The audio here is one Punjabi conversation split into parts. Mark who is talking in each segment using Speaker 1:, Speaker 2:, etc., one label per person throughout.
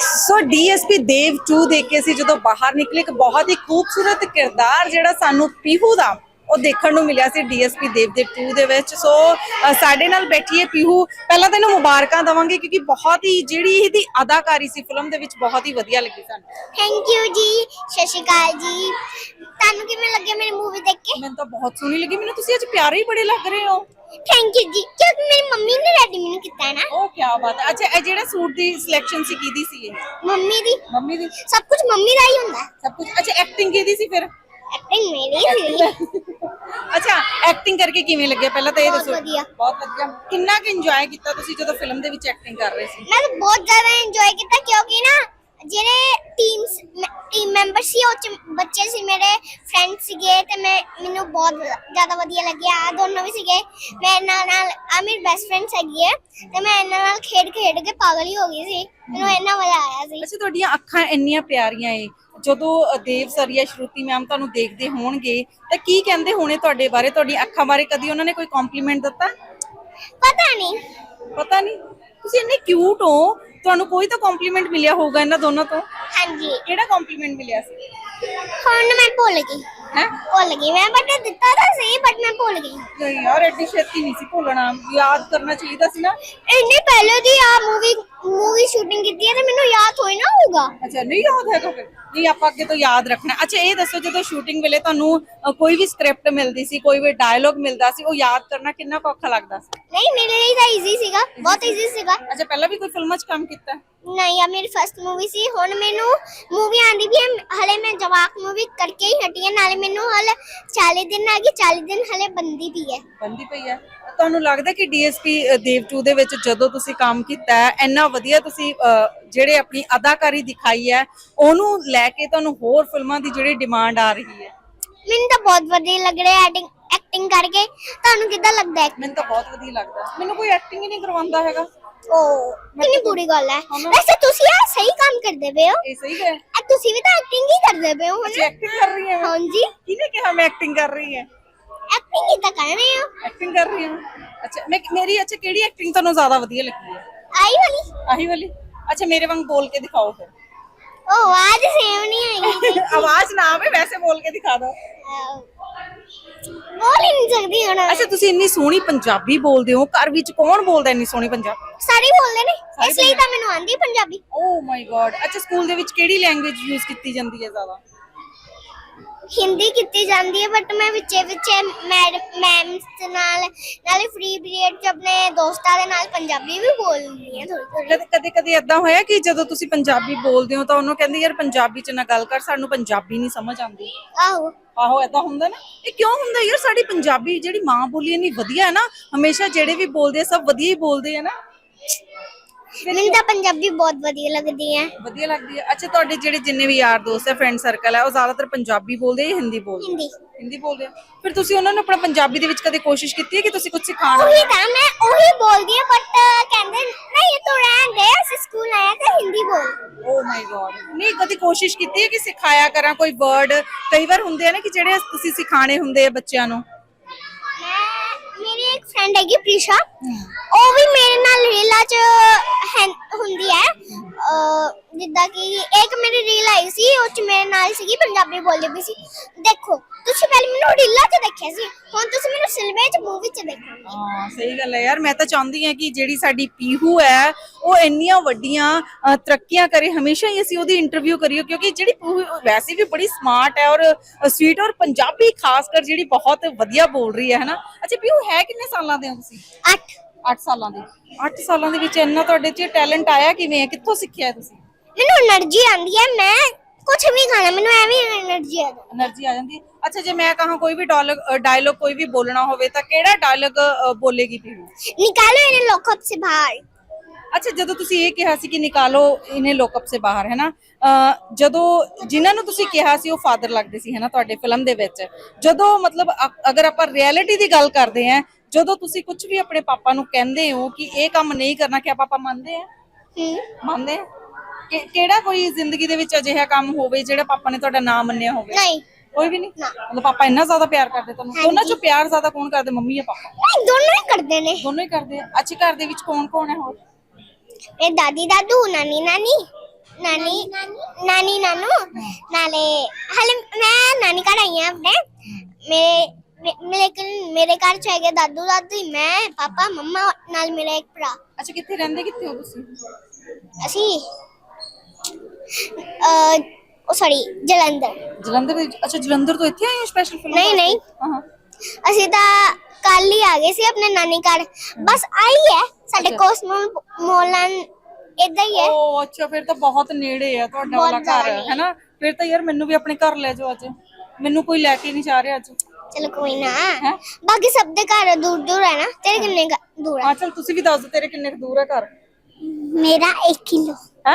Speaker 1: ਸੋ ਡੀਐਸਪੀ ਦੇਵ 2 ਦੇਖ ਕੇ ਅਸੀਂ ਜਦੋਂ ਬਾਹਰ ਨਿਕਲੇ, ਇੱਕ ਬਹੁਤ ਹੀ ਖੂਬਸੂਰਤ ਕਿਰਦਾਰ ਜਿਹੜਾ ਸਾਨੂੰ ਪੀਹੂ ਦਾ, ਉਹ ਦੇਖਣ ਨੂੰ ਮਿਲਿਆ ਸੀ ਡੀਐਸਪੀ ਦੇਵ ਦੇ 2 ਦੇ ਵਿੱਚ। ਸੋ ਸਾਡੇ ਨਾਲ ਬੈਠੀ ਹੈ ਪੀਹੂ। ਪਹਿਲਾਂ ਤਾਂ ਇਹਨੂੰ ਮੁਬਾਰਕਾਂ ਦਵਾਂਗੇ ਕਿਉਂਕਿ ਬਹੁਤ ਹੀ, ਜਿਹੜੀ ਇਹਦੀ ਅਦਾਕਾਰੀ ਸੀ ਫਿਲਮ ਦੇ ਵਿੱਚ ਬਹੁਤ ਹੀ ਵਧੀਆ ਲੱਗੀ ਸਾਨੂੰ।
Speaker 2: ਥੈਂਕ ਯੂ ਜੀ। ਸਤਿ ਸ਼੍ਰੀ ਅਕਾਲ ਜੀ। ਤੁਹਾਨੂੰ ਕਿਵੇਂ ਲੱਗਿਆ ਮੇਰੀ ਮੂਵੀ ਦੇਖ ਕੇ?
Speaker 1: ਮੈਨੂੰ ਤਾਂ ਬਹੁਤ ਸੋਹਣੀ ਲੱਗੀ। ਮੈਨੂੰ ਤੁਸੀਂ ਅੱਜ ਪਿਆਰੇ ਹੀ ਬੜੇ ਲੱਗ ਰਹੇ ਹੋ।
Speaker 2: ਥੈਂਕ ਯੂ ਜੀ। ਕਿਉਂਕਿ ਮੇਰੀ ਮੰਮੀ ਨੇ ਰੈਡੀ? ਮੈਨੂੰ ਕੀਤਾ ਨਾ?
Speaker 1: ਉਹ ਕੀ ਬਾਤ ਹੈ। ਅੱਛਾ ਇਹ ਜਿਹੜਾ ਸੂਟ ਦੀ ਸਿਲੈਕਸ਼ਨ ਸੀ ਕਿਹਦੀ ਸੀ ਇਹ?
Speaker 2: ਮੰਮੀ ਦੀ।
Speaker 1: ਮੰਮੀ ਦੀ।
Speaker 2: ਸਭ ਕੁਝ ਮੰਮੀ ਦਾ ਹੀ ਹੁੰਦਾ।
Speaker 1: ਸਭ ਕੁਝ ਅੱਛਾ ਐਕਟਿੰਗ ਕਿਹਦੀ ਸੀ ਫਿਰ?
Speaker 2: ਐਕਟਿੰਗ ਮੇਰੀ ਸੀ
Speaker 1: ਅੱਛਾ ਐਕਟਿੰਗ ਕਰਕੇ ਕਿਵੇਂ ਲੱਗਿਆ? ਪਹਿਲਾਂ ਤਾਂ ਇਹ
Speaker 2: ਬਹੁਤ
Speaker 1: ਦੱਸੋ।
Speaker 2: ਵਧੀਆ।
Speaker 1: ਬਹੁਤ ਵਧੀਆ। ਕਿੰਨਾ ਕੁ ਇੰਜੋਏ ਕੀਤਾ ਤੁਸੀਂ ਜਦੋਂ ਫਿਲਮ ਦੇ ਵਿੱਚ ਐਕਟਿੰਗ ਕਰ ਰਹੇ ਸੀ?
Speaker 2: ਮੈਂ ਤਾਂ ਬਹੁਤ ਜ਼ਿਆਦਾ ਇੰਜੋਏ ਕੀਤਾ ਕਿਉਂਕਿ ਨਾ ਜਿਹੜੇ ਟੀਮਸ ਟੀਮ ਮੈਂਬਰ ਸੀ ਉਹ ਚ ਬੱਚੇ ਸੀ ਮੇਰੇ ਫਰੈਂਡ ਸੀਗੇ ਤੇ ਮੈਂ ਮੈਨੂੰ ਬਹੁਤ ਜ਼ਿਆਦਾ ਵਧੀਆ ਲੱਗਿਆ। ਆ ਦੋਨੋਂ ਵੀ ਸੀਗੇ। ਮੈਂ ਇਹਨਾਂ ਨਾਲ ਆ ਮੇਰੀ ਬੈਸਟ ਫਰੈਂਡ ਹੈਗੀ ਹੈ ਤੇ ਮੈਂ ਇਹਨਾਂ ਨਾਲ ਖੇਡ ਖੇਡ ਕੇ ਪਾਗਲ ਹੀ ਹੋ ਗਈ ਸੀ। ਮੈਨੂੰ ਇੰਨਾ ਮਜ਼ਾ ਆਇਆ ਸੀ।
Speaker 1: ਅੱਛਾ ਤੁਹਾਡੀਆਂ ਅੱਖਾਂ ਇੰਨੀਆਂ ਪਿਆਰੀਆਂ ਏ। ਜਦੋਂ ਦੇਵ ਸਰ ਜਾਂ ਸ਼ਰੂਤੀ ਮੈਮ ਤੁਹਾਨੂੰ ਦੇਖਦੇ ਹੋਣਗੇ ਤਾਂ ਕੀ ਕਹਿੰਦੇ ਹੋਣੇ ਤੁਹਾਡੇ ਬਾਰੇ? ਤੁਹਾਡੀਆਂ ਅੱਖਾਂ ਬਾਰੇ ਕਦੀ ਉਹਨਾਂ ਨੇ ਕੋਈ ਕੰਪਲੀਮੈਂਟ ਦਿੱਤਾ?
Speaker 2: ਪਤਾ ਨਹੀਂ।
Speaker 1: ਪਤਾ ਨਹੀਂ। ਤੁਸੀਂ ਇੰਨੇ ਕਿਊਟ ਹੋ। ਤੁਹਾਨੂੰ ਕੋਈ ਤਾਂ ਕੰਪਲੀਮੈਂਟ ਮਿਲਿਆ ਹੋਊਗਾ ਇਹਨਾਂ ਦੋਨਾਂ ਤੋਂ?
Speaker 2: ਹਾਂਜੀ।
Speaker 1: ਕਿਹੜਾ ਕੰਪਲੀਮੈਂਟ ਮਿਲਿਆ ਸੀ?
Speaker 2: ਹੁਣ ਮੈਂ ਭੁੱਲ ਗਈ।
Speaker 1: ਹੈ?
Speaker 2: ਭੁੱਲ ਗਈ। ਮੈਂ ਬਟ ਦਿੱਤਾ ਤਾਂ ਸਹੀ ਬਟ ਮੈਂ ਭੁੱਲ ਗਈ।
Speaker 1: ਯਾਰ ਐਡੀ ਛੇਤੀ ਨਹੀਂ ਸੀ ਭੁੱਲਣਾ। ਯਾਦ ਕਰਨਾ ਚਾਹੀਦਾ ਸੀ ਨਾ।
Speaker 2: ਇੰਨੇ ਪਹਿਲੇ ਦੀ ਆ ਮੂਵੀ ਮੂਵੀ ਸ਼ੂਟਿੰਗ ਕੀਤੀ ਹੈ ਤੇ ਮੈਨੂੰ ਯਾਦ ਹੋਈ ਨਾ ਹੋਊਗਾ।
Speaker 1: ਅੱਛਾ ਨਹੀਂ ਯਾਦ ਹੈਗਾ ਫਿਰ। ਨਹੀਂ ਆਪਾਂ ਅੱਗੇ ਤੋਂ ਯਾਦ ਰੱਖਣਾ। ਅੱਛਾ ਇਹ ਦੱਸੋ ਜਦੋਂ ਸ਼ੂਟਿੰਗ ਵੇਲੇ ਤੁਹਾਨੂੰ ਅ, ਕੋਈ ਵੀ ਸਕ੍ਰਿਪਟ ਮਿਲਦੀ ਸੀ ਕੋਈ ਵੀ ਡਾਇਲੋਗ ਮਿਲਦਾ ਸੀ ਉਹ ਯਾਦ ਕਰਨਾ ਕਿੰਨਾ ਕੁ ਔਖਾ ਲੱਗਦਾ ਸੀ?
Speaker 2: ਨਹੀਂ ਮੇਰੇ ਲਈ ਤਾਂ ਈਜ਼ੀ ਸੀਗਾ ਬਹੁਤ ਈਜ਼ੀ ਸੀਗਾ।
Speaker 1: ਅੱਛਾ ਪਹਿਲਾਂ ਵੀ ਕੋਈ ਫਿਲਮਾਂ 'ਚ ਕੰਮ ਕੀਤਾ? ਹੈ?
Speaker 2: ਨਹੀਂ ਆ ਮੇਰੀ ਫਰਸਟ ਮੂਵੀ ਸੀ। ਹੁਣ ਮੈਨੂੰ ਮੂਵੀ ਆਂਦੀ ਵੀ ਹੈ ਹਲੇ ਮੈਂ ਜਵਾਕ ਮੂਵੀ ਕਰਕੇ ਹੀ ਹਟੀ ਹੈ ਨਾਲੇ ਮੈਨੂੰ ਹਲੇ 40 ਦਿਨ ਆ ਗਏ 40 ਦਿਨ ਹਲੇ ਬੰਦੀ ਵੀ ਹੈ।
Speaker 1: ਬੰਦੀ ਪਈ ਹੈ। ਤੁਹਾਨੂੰ ਲੱਗਦਾ ਕਿ ਡੀਐਸਪੀ ਦੇਵ 2 ਦੇ ਵਿੱਚ ਜਦੋਂ ਤੁਸੀਂ ਕੰਮ ਕੀਤਾ ਹੈ ਇੰਨਾ ਵਧੀਆ ਤੁਸੀਂ ਜਿਹੜੇ ਆਪਣੀ ਅਦਾਕਾਰੀ ਦਿਖਾਈ ਹੈ ਉਹਨੂੰ ਲੈ ਕੇ ਤੁਹਾਨੂੰ ਹੋਰ ਫਿਲਮਾਂ ਦੀ ਜਿਹੜੀ ਡਿਮਾਂਡ ਆ ਰਹੀ ਹੈ?
Speaker 2: ਮੈਨੂੰ ਤਾਂ ਬਹੁਤ ਵਧੀਆ ਲੱਗ ਰਿਹਾ ਐਕਟਿੰਗ ਐਕਟਿੰਗ ਕਰਕੇ। ਤੁਹਾਨੂੰ ਕਿੱਦਾਂ ਲੱਗਦਾ ਹੈ
Speaker 1: ਮੈਨੂੰ ਤਾਂ ਬਹੁਤ ਵਧੀਆ ਲੱਗਦਾ। ਮੈਨੂੰ ਕੋਈ ਐਕਟਿੰਗ ਹੀ ਨਹੀਂ ਕਰਵਾਉਂਦਾ ਹੈਗਾ।
Speaker 2: ਓ ਕਿੰਨੀ ਬੁਰੀ ਗੱਲ ਹੈ ਵੈਸੇ ਤੁਸੀਂ ਆ ਸਹੀ ਕੰਮ ਕਰਦੇ ਪਏ ਹੋ।
Speaker 1: ਇਹ ਸਹੀ ਹੈ।
Speaker 2: ਤੁਸੀਂ ਵੀ ਤਾਂ ਐਕਟਿੰਗ ਹੀ ਕਰਦੇ ਪਏ ਹੋ ਹੁਣ
Speaker 1: ਐਕਟਿੰਗ ਕਰ ਰਹੀ ਹੈ।
Speaker 2: ਹਾਂਜੀ।
Speaker 1: ਕਿਹਨੇ ਕਿਹਾ ਮੈਂ ਐਕਟਿੰਗ ਕਰ ਰਹੀ ਹਾਂ?
Speaker 2: ਐਕਟਿੰਗ ਹੀ ਤਾਂ ਕਰ ਰਹੇ ਹੋ?
Speaker 1: ਐਕਟਿੰਗ ਕਰ ਰਹੀ ਹਾਂ। ਅੱਛਾ ਮੈਂ ਮੇਰੀ ਅੱਛਾ ਕਿਹੜੀ ਐਕਟਿੰਗ ਤੁਹਾਨੂੰ ਜ਼ਿਆਦਾ ਵਧੀਆ ਲੱਗੀ ਹੈ?
Speaker 2: ਆਈ ਵਾਲੀ?
Speaker 1: ਆਹੀ ਵਾਲੀ? ਅੱਛਾ ਮੇਰੇ ਵਾਂਗ ਬੋਲ ਕੇ ਦਿਖਾਓ ਫਿਰ।
Speaker 2: ਓ ਆਵਾਜ਼ ਸੇਮ ਨਹੀਂ ਆਈ
Speaker 1: ਆਵਾਜ਼ ਨਾ ਆਵੇ ਵੈਸੇ ਬੋਲ ਕੇ ਦਿਖਾ ਦਿਓ
Speaker 2: ਬੋਲ ਹੀ ਨਹੀਂ ਸਕਦੀ ਹੁਣ।
Speaker 1: ਅੱਛਾ ਤੁਸੀਂ ਇੰਨੀ ਸੋਹਣੀ ਪੰਜਾਬੀ ਬੋਲਦੇ ਹੋ। ਘਰ ਵਿੱਚ ਕੌਣ ਬੋਲਦਾ ਇੰਨੀ ਸੋਹਣੀ ਪੰਜਾਬੀ?
Speaker 2: ਸਾਰੇ ਬੋਲਦੇ ਨੇ। ਇਸ ਲਈ ਤਾਂ ਮੈਨੂੰ ਆਂਦੀ ਪੰਜਾਬੀ।
Speaker 1: ਓ ਮਾਈ ਗॉड ਅੱਛਾ ਸਕੂਲ ਦੇ ਵਿੱਚ ਕਿਹੜੀ ਲੈਂਗੁਏਜ ਯੂਜ਼ ਕੀਤੀ ਜਾਂਦੀ ਹੈ ਜ਼ਿਆਦਾ?
Speaker 2: ਹਿੰਦੀ ਕੀਤੀ ਜਾਂਦੀ ਹੈ ਬਟ ਮੈਂ ਵਿੱਚੇ ਵਿੱਚੇ ਮੈਮਸ ਨਾਲ ਨਾਲੇ ਫ੍ਰੀ ਪੀਰੀਅਡ 'ਚ ਆਪਣੇ ਦੋਸਤਾਂ ਦੇ ਨਾਲ ਪੰਜਾਬੀ ਵੀ ਬੋਲਦੀ ਹਾਂ ਥੋੜੀ ਥੋੜੀ
Speaker 1: ਕਦੇ ਕਦੇ ਕਦੇ ਇਦਾਂ ਹੋਇਆ ਕਿ ਜਦੋਂ ਤੁਸੀਂ ਪੰਜਾਬੀ ਬੋਲਦੇ ਹੋ ਤਾਂ ਉਹਨੂੰ ਕਹਿੰਦੇ ਯਾਰ ਪੰਜਾਬੀ ਚ ਨਾ ਗੱਲ ਕਰ ਸਾਨੂੰ ਪੰਜਾਬੀ ਨਹੀਂ ਸਮਝ ਆਉਂਦੀ।
Speaker 2: ਆਹੋ।
Speaker 1: ਆਹੋ ਏਦਾਂ ਹੁੰਦਾ ਨਾ? ਇਹ ਕਿਉਂ ਹੁੰਦਾ? ਯਾਰ ਸਾਡੀ ਪੰਜਾਬੀ ਜਿਹੜੀ ਮਾਂ ਬੋਲੀ ਇੰਨੀ ਵਧੀਆ ਹੈ ਨਾ ਹਮੇਸ਼ਾ ਜਿਹੜੇ ਵੀ ਬੋਲਦੇ ਆ ਸਭ ਵਧੀਆ ਹੀ ਬੋਲਦੇ ਆ ਨਾ।
Speaker 2: ਮੈਨੂੰ ਤਾਂ ਪੰਜਾਬੀ ਬਹੁਤ ਵਧੀਆ ਲੱਗਦੀ ਹੈ।
Speaker 1: ਵਧੀਆ ਲੱਗਦੀ ਹੈ। ਅੱਛਾ ਤੁਹਾਡੇ ਜਿਹੜੇ ਜਿੰਨੇ ਵੀ ਯਾਰ ਦੋਸਤ ਹੈ ਫਰੈਂਡ ਸਰਕਲ ਹੈ ਉਹ ਜ਼ਿਆਦਾਤਰ ਪੰਜਾਬੀ ਬੋਲਦੇ ਆ ਜਾਂ ਹਿੰਦੀ ਬੋਲਦੇ?
Speaker 2: ਹਿੰਦੀ।
Speaker 1: ਹਿੰਦੀ ਬੋਲਦੇ ਆ। ਫਿਰ ਤੁਸੀਂ ਉਹਨਾਂ ਨੂੰ ਆਪਣਾ ਪੰਜਾਬੀ ਦੇ ਵਿੱਚ ਕਦੇ ਕੋਸ਼ਿਸ਼ ਕੀਤੀ ਹੈ ਕਿ ਤੁਸੀਂ ਕੁਝ ਸਿਖਾਣਾ
Speaker 2: ਉਹੀ ਤਾਂ ਮੈਂ ਉਹੀ ਬੋਲਦੀ ਹਾਂ ਬਟ ਕਹਿੰਦੇ ਨਹੀਂ ਤੂੰ ਰਹਿਣ ਦੇ ਅਸੀਂ ਸਕੂਲ ਆਇਆ ਤਾਂ ਹਿੰਦੀ ਬੋਲ।
Speaker 1: ਓ ਮਾਈ ਗॉड ਨਹੀਂ ਕਦੀ ਕੋਸ਼ਿਸ਼ ਕੀਤੀ ਹੈ ਕਿ ਸਿਖਾਇਆ ਕਰਾਂ ਕੋਈ ਵਰਡ ਕਈ ਵਾਰ ਹੁੰਦੇ ਆ ਨਾ ਕਿ ਜਿਹੜੇ ਤੁਸੀਂ ਸਿਖਾਣੇ ਹੁੰਦੇ ਆ ਬੱਚਿਆਂ ਨੂੰ।
Speaker 2: ਫਰੈਂਡ ਹੈਗੀ ਪ੍ਰੀਸ਼ਾ। ਉਹ ਵੀ ਮੇਰੇ ਨਾਲ ਰੀਲਾਂ 'ਚ ਹੈ- ਹੁੰਦੀ ਹੈ। ਅਹ ਜਿੱਦਾਂ ਕਿ ਇੱਕ ਮੇਰੀ ਰੀਲ ਆਈ ਸੀ, ਉਹ 'ਚ ਮੇਰੇ ਨਾਲ ਸੀਗੀ, ਪੰਜਾਬੀ ਬੋਲਦੀ ਵੀ ਸੀ। ਦੇਖੋ ਤੁਸੀਂ ਪਹਿਲੇ ਮੈਨੂੰ ਰੀਲਾਂ 'ਚ ਦੇਖਿਆ ਸੀ ਹੁਣ ਤੁਸੀਂ ਮੈਨੂੰ ਸਿਲਵੇ 'ਚ ਮੂਵੀ 'ਚ ਦੇਖੋਗੇ।
Speaker 1: ਹਾਂ ਸਹੀ ਗੱਲ ਹੈ ਯਾਰ ਮੈਂ ਤਾਂ ਚਾਹੁੰਦੀ ਹਾਂ ਕਿ ਜਿਹੜੀ ਸਾਡੀ ਪੀਹੂ ਹੈ ਉਹ ਇੰਨੀਆਂ ਵੱਡੀਆਂ ਤਰੱਕੀਆਂ ਕਰੇ ਹਮੇਸ਼ਾ ਹੀ ਅਸੀਂ ਉਹਦੀ ਇੰਟਰਵਿਊ ਕਰੀਏ ਕਿਉਂਕਿ ਜਿਹੜੀ ਪੀਹੂ ਵੈਸੇ ਵੀ ਬੜੀ ਸਮਾਰਟ ਹੈ ਔਰ ਸਵੀਟ ਔਰ ਪੰਜਾਬੀ ਖਾਸ ਕਰ ਜਿਹੜੀ ਬਹੁਤ ਵਧੀਆ ਬੋਲ ਰਹੀ ਹੈ ਹਨਾ? ਅੱਛਾ ਪੀਹੂ ਹੈ ਕਿੰਨੇ ਸਾਲਾਂ ਦੇ ਹੋ ਤੁਸੀਂ?
Speaker 2: 8
Speaker 1: 8 ਸਾਲਾਂ ਦੇ। 8 ਸਾਲਾਂ ਦੇ ਵਿੱਚ ਇੰਨਾ ਤੁਹਾਡੇ 'ਚ ਟੈਲੈਂਟ ਆਇਆ ਕਿਵੇਂ ਕਿੱਥੋਂ ਸਿੱਖਿਆ ਤੁਸੀਂ?
Speaker 2: ਮੈਨੂੰ એનર્ਜੀ ਆਉਂਦੀ ਹੈ ਮੈਂ ਕੁਝ ਵੀ ਖਾਣਾ ਮੈਨੂੰ ਐਵੇਂ એનર્ਜੀ ਆ ਜਾਂਦੀ।
Speaker 1: એનર્ਜੀ ਆ ਜਾਂਦੀ। ਅੱਛਾ ਜੇ ਮੈਂ ਕਹਾਂ ਕੋਈ ਵੀ ਡਾਇਲੋਗ ਕੋਈ ਵੀ ਬੋਲਣਾ ਹੋਵੇ ਤਾਂ ਕਿਹੜਾ ਡਾਇਲੋਗ ਬੋਲੇਗੀ ਪੀਹੂ
Speaker 2: ਨਿਕਾਲੋ ਇਹਨੇ ਲੋਕਪ ਸੇ ਬਾਹਰ।
Speaker 1: ਅੱਛਾ ਜਦੋਂ ਤੁਸੀਂ ਇਹ ਕਿਹਾ ਸੀ ਕਿ ਨਿਕਾਲੋ ਇਹਨੇ ਲੋਕਅਪ ਸੇ ਬਾਹਰ ਹੈ ਨਾ? ਜਦੋਂ ਜਿਨ੍ਹਾਂ ਨੂੰ ਤੁਸੀਂ ਕਿਹਾ ਸੀ ਉਹ ਫਾਦਰ ਲੱਗਦੇ ਸੀ ਹੈ ਨਾ ਤੁਹਾਡੇ ਫਿਲਮ ਦੇ ਵਿੱਚ। ਜਦੋਂ ਮਤਲਬ ਅਗਰ ਆਪਾਂ ਰਿਐਲਿਟੀ ਦੀ ਗੱਲ ਕਰਦੇ ਹਾਂ ਜਦੋਂ ਤੁਸੀਂ ਕੁਝ ਵੀ ਆਪਣੇ ਪਾਪਾ ਨੂੰ ਕਹਿੰਦੇ ਹੋ ਕਿ ਇਹ ਕੰਮ ਨਹੀਂ ਕਰਨਾ ਕਿ ਆਪਾਂ ਮੰਨਦੇ ਆ
Speaker 2: ਹੂੰ।
Speaker 1: ਮੰਨਦੇ ਆ ਕਿ ਕਿਹੜਾ ਕੋਈ ਜ਼ਿੰਦਗੀ ਦੇ ਵਿੱਚ ਅਜਿਹਾ ਕੰਮ ਹੋਵੇ ਜਿਹੜਾ ਪਾਪਾ ਨੇ ਤੁਹਾਡਾ ਨਾਮ ਮੰਨਿਆ ਹੋਵੇ?
Speaker 2: ਨਹੀਂ।
Speaker 1: ਕੋਈ ਵੀ ਨਹੀਂ। ਮਤਲਬ ਪਾਪਾ ਇੰਨਾ ਜ਼ਿਆਦਾ ਪਿਆਰ ਕਰਦੇ ਤੁਹਾਨੂੰ? ਦੋਨਾਂ ਚੋਂ ਪਿਆਰ ਜ਼ਿਆਦਾ ਕੌਣ ਕਰਦੇ? ਮੰਮੀ ਜਾਂ ਪਾਪਾ?
Speaker 2: ਨਹੀਂ ਦੋਨੋਂ ਹੀ ਕਰਦੇ ਨੇ।
Speaker 1: ਦੋਨੋਂ ਹੀ ਕਰਦੇ ਆ। ਅੱਛੇ ਘਰ ਦੇ ਵਿੱਚ ਕੌਣ ਕੌਣ ਹੈ ਹੋਰ?
Speaker 2: ਇਹ ਦਾਦੀ ਦਾਦੂ ਨਾਨੀ ਨਾਨੀ ਨਾਨੀ ਨਾਨੀ ਨਾਨੂ। ਨਾਲੇ ਹਲੇ ਮੈਂ ਨਾਨੀ ਘਰ ਆਈ ਹਾਂ ਆਪਣੇ। ਮੇਰੇ ਮੇ- ਲੇਕਿਨ ਮੇਰੇ ਘਰ ਚ ਹੈਗੇ ਦਾਦੂ ਦਾਦੀ ਮੈਂ ਪਾਪਾ ਮੰਮਾ ਨਾਲ ਮੇਰਾ ਇੱਕ ਭਰਾ।
Speaker 1: ਅੱਛਾ ਕਿੱਥੇ ਰਹਿੰਦੇ? ਕਿੱਥੇ ਹੋ ਤੁਸੀਂ?
Speaker 2: ਅਸੀਂ ਉਹ ਸੌਰੀ ਜਲੰਧਰ।
Speaker 1: ਜਲੰਧਰ ਵਿੱਚ ਅੱਛਾ ਜਲੰਧਰ ਤੋਂ ਇੱਥੇ ਆਏ ਹੋ ਸਪੈਸ਼ਲ ਫਿਲਮ
Speaker 2: ਨਹੀਂ, ਨਹੀਂ।
Speaker 1: ਹਾਂ
Speaker 2: ਅਸੀਂ ਤਾਂ ਕੱਲ ਹੀ ਆ ਗਏ ਸੀ ਆਪਣੇ ਨਾਨੀ ਘਰ। ਬਸ ਆਈ ਹੈ ਸਾਡੇ
Speaker 1: ਅੱਛਾ।
Speaker 2: ਕੋਸਮੋਲ ਮੋਲਨ ਇਦਾਂ ਹੀ ਹੈ।
Speaker 1: ਉਹ ਅੱਛਾ ਫਿਰ ਤਾਂ ਬਹੁਤ ਨੇੜੇ ਆ ਤੁਹਾਡਾ
Speaker 2: ਬਹੁਤ
Speaker 1: ਵਾਲਾ ਘਰ
Speaker 2: ਜ਼ਿਆਦਾ ਨੇੜੇ।
Speaker 1: ਹੈਨਾ ਫਿਰ ਤਾਂ ਯਾਰ ਮੈਨੂੰ ਵੀ ਆਪਣੇ ਘਰ ਲੈ ਜਾਓ ਅੱਜ। ਮੈਨੂੰ ਕੋਈ ਲੈ ਕੇ ਨਹੀਂ ਜਾ ਰਿਹਾ ਅੱਜ।
Speaker 2: ਚਲੋ ਕੋਈ ਨਾ।
Speaker 1: ਹੈਂ?
Speaker 2: ਬਾਕੀ ਸਭ ਦੇ ਘਰ ਦੂਰ ਦੂਰ ਹੈ ਨਾ? ਤੇਰੇ ਕਿੰਨੇ ਦੂਰ ਹੈ?
Speaker 1: ਹਾਂ ਚਲ ਤੁਸੀਂ ਵੀ ਦੱਸ ਦਿਓ ਤੇਰੇ ਕਿੰਨੇ ਕੁ ਦੂਰ ਹੈ ਘਰ।
Speaker 2: ਮੇਰਾ 1 ਕਿਲੋ
Speaker 1: ਹੈ?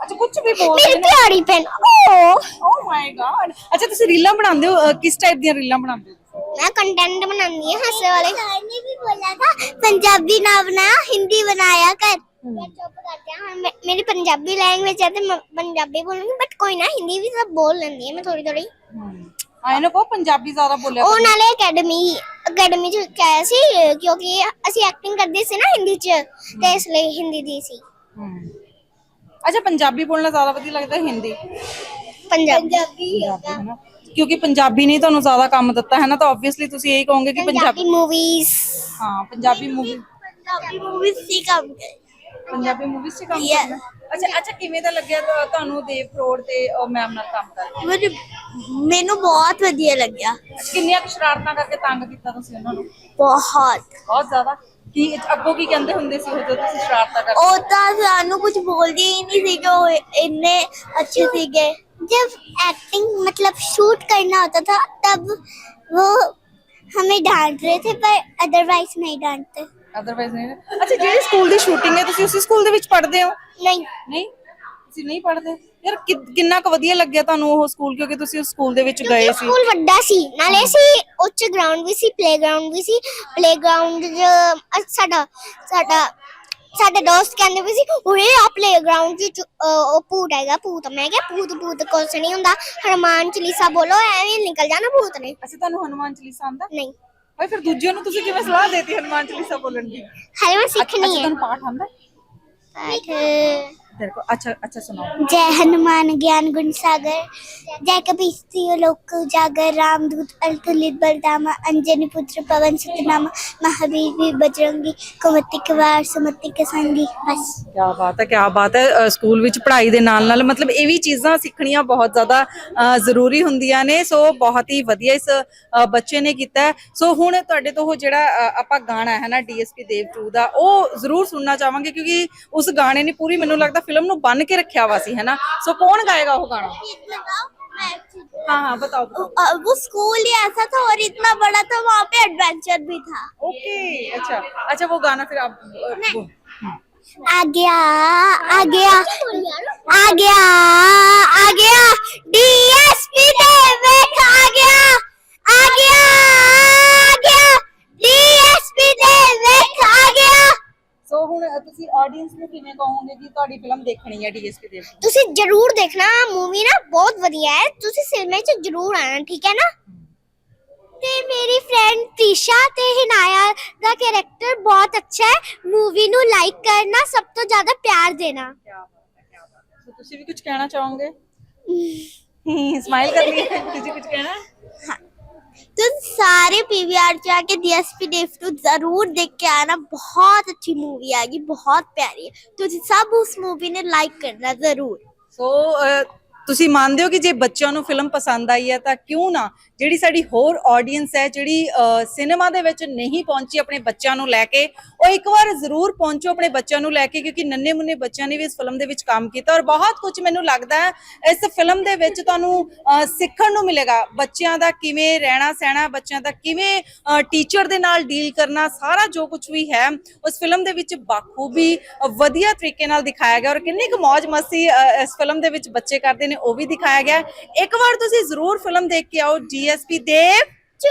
Speaker 1: ਅੱਛਾ ਕੁਝ ਵੀ ਬੋਲ
Speaker 2: ਮੇਰੀ
Speaker 1: ਨੇ
Speaker 2: ਦਿਹਾੜੀ PAN O
Speaker 1: O my god ਅੱਛਾ ਤੁਸੀਂ ਰੀਲਾਂ ਬਣਾਉਂਦੇ ਹੋ ਕਿਸ ਟਾਈਪ ਦੀਆਂ ਰੀਲਾਂ ਬਣਾਉਂਦੇ ਹੋ?
Speaker 2: मैं कंटेंट बनानी है हंसने वाले सर ने भी बोला था पंजाबी ना बना हिंदी बनाया कर मैं चुप करते हैं मे- मेरी पंजाबी लैंग्वेज है तो मैं पंजाबी बोलूंगी बट कोई ना हिंदी भी सब बोल लेंदी है मैं
Speaker 1: ਆਏ ਨਾ ਕੋ ਪੰਜਾਬੀ ਜ਼ਿਆਦਾ ਬੋਲਿਆ
Speaker 2: ਉਹ ਨਾਲੇ ਅਕੈਡਮੀ ਅਕੈਡਮੀ ਚ ਕਿਹਾ ਸੀ ਕਿਉਂਕਿ ਅਸੀਂ ਐਕਟਿੰਗ ਕਰਦੇ ਸੀ ਨਾ ਹਿੰਦੀ ਚ ਤੇ ਇਸ ਲਈ ਹਿੰਦੀ ਦੀ ਸੀ।
Speaker 1: ਅੱਛਾ ਪੰਜਾਬੀ ਬੋਲਣਾ ਜ਼ਿਆਦਾ ਵਧੀਆ ਲੱਗਦਾ ਹੈ ਹਿੰਦੀ।
Speaker 2: ਪੰਜਾਬੀ।
Speaker 1: ਪੰਜਾਬੀ ਹੈ ਨਾ। ਕਿਉਂਕਿ ਪੰਜਾਬੀ ਨੇ ਤੁਹਾਨੂੰ ਜ਼ਿਆਦਾ ਕੰਮ ਦਿੱਤਾ ਹੈ ਨਾ ਤਾਂ ਆਬਵੀਅਸਲੀ ਤੁਸੀਂ ਇਹੀ ਕਹੋਗੇ ਕਿ ਪੰਜਾਬੀ
Speaker 2: ਪੰਜਾਬੀ ਮੂਵੀਜ਼
Speaker 1: ਹਾਂ ਪੰਜਾਬੀ ਮੂਵੀ
Speaker 2: ਪੰਜਾਬੀ ਮੂਵੀਜ਼ ਸੀ ਕੰਮ
Speaker 1: ਪੰਜਾਬੀ ਮੂਵੀਜ਼ 'ਚ ਕੰਮ. ਕਰਨਾ। ਅੱਛਾ ਅੱਛਾ ਕਿਵੇਂ ਦਾ ਲੱਗਿਆ ਤੁਹਾ- ਤੁਹਾਨੂੰ ਦੇਵ ਫਰੋੜ ਤੇ ਮੈਮ ਨਾਲ ਕੰਮ ਕਰਕੇ?
Speaker 2: ਮੈਨੂੰ ਬਹੁਤ ਵਧੀਆ ਲੱਗਿਆ।
Speaker 1: ਅੱਛਾ, ਕਿੰਨੀਆਂ ਕੁ ਸ਼ਰਾਰਤਾਂ ਕਰਕੇ ਤੰਗ ਕੀਤਾ ਤੁਸੀਂ ਉਹਨਾਂ ਨੂੰ?
Speaker 2: ਬਹੁਤ।
Speaker 1: ਬਹੁਤ ਜ਼ਿਆਦਾ? ਕੀ ਅੱਗੋਂ ਕੀ ਕਹਿੰਦੇ ਹੁੰਦੇ ਸੀ ਉਹ ਜਦੋਂ ਤੁਸੀਂ ਸ਼ਰਾਰਤਾਂ ਕਰਦੇ
Speaker 2: ਉਹ ਤਾਂ ਸਾਨੂੰ ਕੁਝ ਬੋਲਦੇ ਹੀ ਨਹੀਂ ਸੀਗੇ ਉਹ ਇੰਨੇ अच्छे ਸੀਗੇ जब एक्टिंग मतलब शूट करना होता था तब वो हमें डांट रहे थे पर अदरवाइज नहीं डांटते
Speaker 1: ਅਦਰਵਾਈਜ਼ ਨਹੀਂ ਅੱਛਾ ਜਿਹੜੀ ਸਕੂਲ ਦੀ ਸ਼ੂਟਿੰਗ ਹੈ ਤੁਸੀਂ ਉਸੇ ਸਕੂਲ ਦੇ ਵਿੱਚ ਪੜ੍ਹਦੇ ਹੋ
Speaker 2: नहीं
Speaker 1: ਨਹੀਂ ਤੁਸੀਂ ਨਹੀਂ ਪੜ੍ਹਦੇ ਯਾਰ ਕਿ- ਕਿੰਨਾ ਕੁ ਵਧੀਆ ਲੱਗਿਆ ਤੁਹਾਨੂੰ ਉਹ ਸਕੂਲ ਕਿਉਂਕਿ ਤੁਸੀਂ ਉਸ ਸਕੂਲ ਦੇ ਵਿੱਚ ਗਏ ਸੀ।
Speaker 2: ਸਕੂਲ ਵੱਡਾ ਸੀ। ਨਾਲੇ ਸੀ ਉੱਚ ਗਰਾਊਂਡ ਵੀ ਸੀ ਪਲੇਗਰਾਉਂਡ ਵੀ ਸੀ। ਪਲੇਗਰਾਉਂਡ ਸਾਡਾ ਸਾਡਾ ਸਾਡੇ ਦੋਸਤ ਕਹਿੰਦੇ ਵੀ ਸੀ ਓਏ ਆ ਪਲੇਗਰਾਉਂਡ ਵਿੱਚ ਅਹ, ਉਹ ਭੂਤ ਹੈਗਾ ਭੂਤ। ਮੈਂ ਕਿਹਾ ਭੂਤ ਭੂਤ ਕੁਛ ਨਹੀਂ ਹੁੰਦਾ। ਹਨੂਮਾਨ ਚਾਲੀਸਾ ਬੋਲੋ ਐਵੇਂ ਨਿਕਲ ਜਾਣਾ ਭੂਤ ਨੇ।
Speaker 1: ਅੱਛਾ ਤੁਹਾਨੂੰ ਹਨੂਮਾਨ ਚਾਲੀਸਾ ਆਉਂਦਾ?
Speaker 2: ਨਹੀਂ।
Speaker 1: ਓਏ ਫਿਰ ਦੂਜਿਆਂ ਨੂੰ ਤੁਸੀਂ ਕਿਵੇਂ ਸਲਾਹ ਦੇਤੀ ਹਨੂਮਾਨ ਚਾਲੀਸਾ ਬੋਲਣ ਦੀ?
Speaker 2: ਹਲੇ ਮੈਂ
Speaker 1: ਅੱਛਾ
Speaker 2: ਸਿੱਖਣੀ ਹੈ
Speaker 1: ਤੁਹਾਨੂੰ ਪਾਠ ਆਉਂਦਾ?
Speaker 2: ਪਾਠ।
Speaker 1: ਤੇਰੇ ਕੋ ਅੱਛਾ ਅੱਛਾ ਸੁਣਾਓ
Speaker 2: जय हनुमान ज्ञान गुण सागर जय कपीस्ती लोक उजागर रामदूत अल्तुलित बलदामा अंजनी पुत्र पवन सुतनामा महावीर भी बजरंगी कुमति कवार सुमति के संगी बस
Speaker 1: ਕਿਆ ਬਾਤ ਹੈ ਕਿਆ ਬਾਤ ਹੈ ਅ, ਸਕੂਲ ਵਿੱਚ ਪੜ੍ਹਾਈ ਦੇ ਨਾਲ ਨਾਲ ਮਤਲਬ ਇਹ ਵੀ ਚੀਜ਼ਾਂ ਸਿੱਖਣੀਆਂ ਬਹੁਤ ਜ਼ਿਆਦਾ ਅ, ਜ਼ਰੂਰੀ ਹੁੰਦੀਆਂ ਨੇ ਸੋ ਬਹੁਤ ਹੀ ਵਧੀਆ ਇਸ ਅ, ਬੱਚੇ ਨੇ ਕੀਤਾ ਹੈ। ਸੋ ਹੁਣ ਤੁਹਾਡੇ ਤੋਂ ਉਹ ਜਿਹੜਾ ਅ, ਆਪਾਂ ਗਾਣਾ ਹੈ ਨਾ ਡੀਐਸਪੀ ਦੇਵ 2 ਦਾ ਉਹ ਜ਼ਰੂਰ ਸੁਣਨਾ ਚਾਹਾਂਗੇ ਕਿਉਂਕਿ ਉਸ ਗਾਣੇ ਨੇ ਪੂਰੀ ਮੈਨੂੰ ਲੱਗਦਾ ਫਿਲਮ ਨੂੰ ਬੰਨ ਕੇ ਰੱਖਿਆ ਵਾ ਸੀ ਹੈ ਨਾ ਸੋ ਕੌਣ ਗਾਏਗਾ ਉਹ ਗਾਣਾ हाँ हाँ बताओ बताओ
Speaker 2: वो स्कूल ही ऐसा था और इतना बड़ा था वहाँ पे एडवेंचर भी था
Speaker 1: ओके अच्छा अच्छा वो गाना फिर आप अ, वो- हम्म।
Speaker 2: आ गया आ गया आ गया आ गया डीएसपी देवेख आ गया आ गया
Speaker 1: ਆਡੀਅנס ਨੂੰ ਕਿਵੇਂ ਕਹੋਗੇ ਕਿ ਤੁਹਾਡੀ ਫਿਲਮ ਦੇਖਣੀ ਹੈ ਡੀਐਸਪੀ ਦੇ
Speaker 2: ਤੁਸੀਂ ਜ਼ਰੂਰ ਦੇਖਣਾ ਮੂਵੀ ਨਾ ਬਹੁਤ ਵਧੀਆ ਹੈ। ਤੁਸੀਂ ਸਿਨੇਮੇ 'ਚ ਜ਼ਰੂਰ ਆਣਾ ਠੀਕ ਹੈ ਨਾ? ਤੇ ਮੇਰੀ ਫਰੈਂਡ ਤ੍ਰਿਸ਼ਾ ਤੇ ਹਿਨਾਇਆ ਦਾ ਕੈਰੈਕਟਰ ਬਹੁਤ ਅੱਛਾ ਹੈ। ਮੂਵੀ ਨੂੰ ਲਾਈਕ ਕਰਨਾ ਸਭ ਤੋਂ ਜ਼ਿਆਦਾ ਪਿਆਰ ਦੇਣਾ।
Speaker 1: ਤੁਸੀਂ ਵੀ ਕੁਝ ਕਹਿਣਾ ਚਾਹੋਗੇ? ਸਮਾਈਲ ਕਰ ਲਈ ਤੁਸੀਂ ਕੁਝ ਕਹਿਣਾ? ਹਾਂ।
Speaker 2: तो सारे पीवीआर जाके डीएसपी डेफटू ज़रूर देख के आना। बहुत अच्छी मूवी आएगी बहुत प्यारी है। तो तुझे सब उस मूवी ने लाइक करना ज़रूर।
Speaker 1: सो so, uh... ਤੁਸੀਂ ਮੰਨਦੇ ਹੋ ਕਿ ਜੇ ਬੱਚਿਆਂ ਨੂੰ ਫਿਲਮ ਪਸੰਦ ਆਈ ਹੈ ਤਾਂ ਕਿਉਂ ਨਾ? ਜਿਹੜੀ ਸਾਡੀ ਹੋਰ ਆਡੀਅנס ਹੈ, ਜਿਹੜੀ ਸਿਨੇਮਾ ਦੇ ਵਿੱਚ ਨਹੀਂ ਪਹੁੰਚੀ ਆਪਣੇ ਬੱਚਿਆਂ ਨੂੰ ਲੈ ਕੇ, ਉਹ ਇੱਕ ਵਾਰ ਜ਼ਰੂਰ ਪਹੁੰਚੋ ਆਪਣੇ ਬੱਚਿਆਂ ਨੂੰ ਲੈ ਕੇ, ਕਿਉਂਕਿ ਨੰਨੇ ਮੁੰਨੇ ਬੱਚਿਆਂ ਨੇ ਵੀ ਇਸ ਫਿਲਮ ਦੇ ਵਿੱਚ ਕੰਮ ਕੀਤਾ ਔਰ ਬਹੁਤ ਕੁਝ ਮੈਨੂੰ ਲੱਗਦਾ ਹੈ, ਇਸ ਫਿਲਮ ਦੇ ਵਿੱਚ ਤੁਹਾਨੂੰ ਸਿੱਖਣ ਨੂੰ ਮਿਲੇਗਾ। ਬੱਚਿਆਂ ਦਾ ਕਿਵੇਂ ਰਹਿਣਾ ਸਹਿਣਾ, ਬੱਚਿਆਂ ਦਾ ਕਿਵੇਂ ਟੀਚਰ ਦੇ ਨਾਲ ਡੀਲ ਕਰਨਾ, ਸਾਰਾ ਜੋ ਕੁਝ ਵੀ ਹੈ, ਉਸ ਫਿਲਮ ਦੇ ਵਿੱਚ ਬਾਖੂਬੀ ਵਧੀਆ ਤਰੀਕੇ ਨਾਲ ਦਿਖਾਇਆ ਗਿਆ ਔਰ ਕਿੰਨੀ ਕੁ ਮੌਜ ਮਸਤੀ ਇਸ ਫਿਲਮ ਦੇ ਵਿੱਚ ਬੱਚੇ ਕਰਦੇ ਨੇ। ਉਹ ਵੀ ਦਿਖਾਇਆ ਗਿਆ ਇੱਕ ਵਾਰ ਤੁਸੀਂ ਜ਼ਰੂਰ ਫਿਲਮ ਦੇਖ ਕੇ ਆਓ, ਡੀਐਸਪੀ ਦੇਵ
Speaker 2: 2